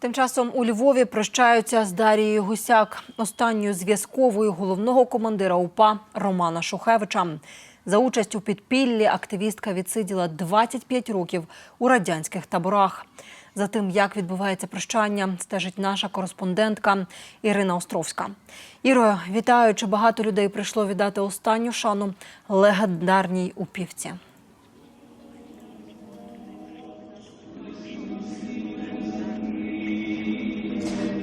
Тим часом у Львові прощаються з Дарією Гусяк, останньою зв'язковою головного командира УПА Романа Шухевича. За участь у підпіллі активістка відсиділа 25 років у радянських таборах. За тим, як відбувається прощання, стежить наша кореспондентка Ірина Островська. Іро, вітаю, чи багато людей прийшло віддати останню шану легендарній упівці.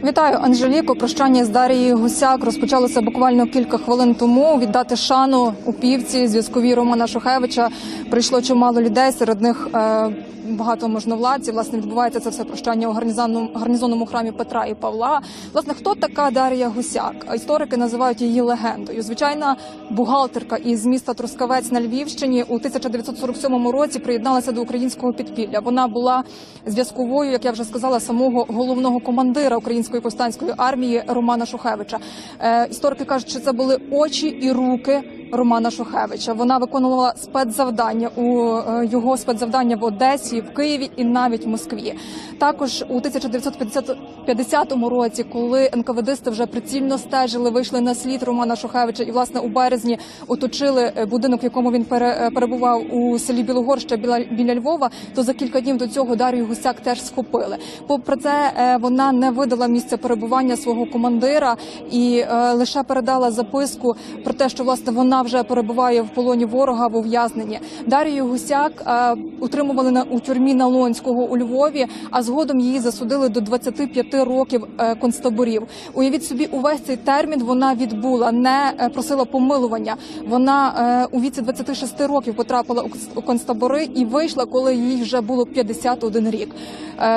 Вітаю, Анжеліко. Прощання з Дарією Гусяк розпочалося буквально кілька хвилин тому. Віддати шану у півці зв'язкові Романа Шухевича прийшло чимало людей. Серед них е, багато можновладців. Власне відбувається це все прощання у гарнізонному, гарнізонному храмі Петра і Павла. Власне, хто така Дарія Гусяк? Історики називають її легендою. Звичайна бухгалтерка із міста Трускавець на Львівщині у 1947 році приєдналася до українського підпілля. Вона була зв'язковою, як я вже сказала, самого головного командира української повстанської армії Романа Шухевича. Е, історики кажуть, що це були очі і руки. Романа Шухевича вона виконувала спецзавдання у е, його спецзавдання в Одесі, в Києві і навіть в Москві. Також у 1950 році, коли НКВДисти вже прицільно стежили, вийшли на слід Романа Шухевича, і власне у березні оточили е, будинок, в якому він е, перебував у селі Білогорща біля, Львова. То за кілька днів до цього Дар'ю Гусяк теж схопили. Попри це, вона не видала місце перебування свого командира і лише передала записку про те, що власне вона вже перебуває в полоні ворога в ув'язненні. Дар'ю Гусяк е, утримували на у тюрмі Налонського у Львові, а згодом її засудили до 25 років е, концтаборів. Уявіть собі, увесь цей термін вона відбула, не е, просила помилування. Вона у віці 26 років потрапила у концтабори і вийшла, коли їй вже було 51 рік.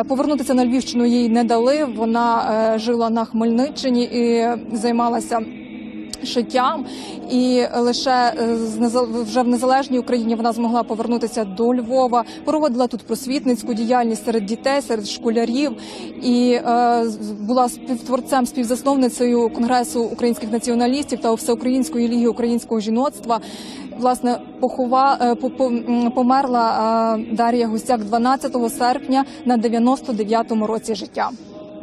Повернутися на Львівщину їй не дали. Вона жила на Хмельниччині і займалася шиттям, і лише е, вже в незалежній Україні вона змогла повернутися до Львова. Проводила тут просвітницьку діяльність серед дітей, серед школярів, і е, була співтворцем, співзасновницею конгресу українських націоналістів та всеукраїнської ліги українського жіноцтва. Власне, похова е, по- по- померла е, Дар'я Гусяк 12 серпня на 99-му році життя.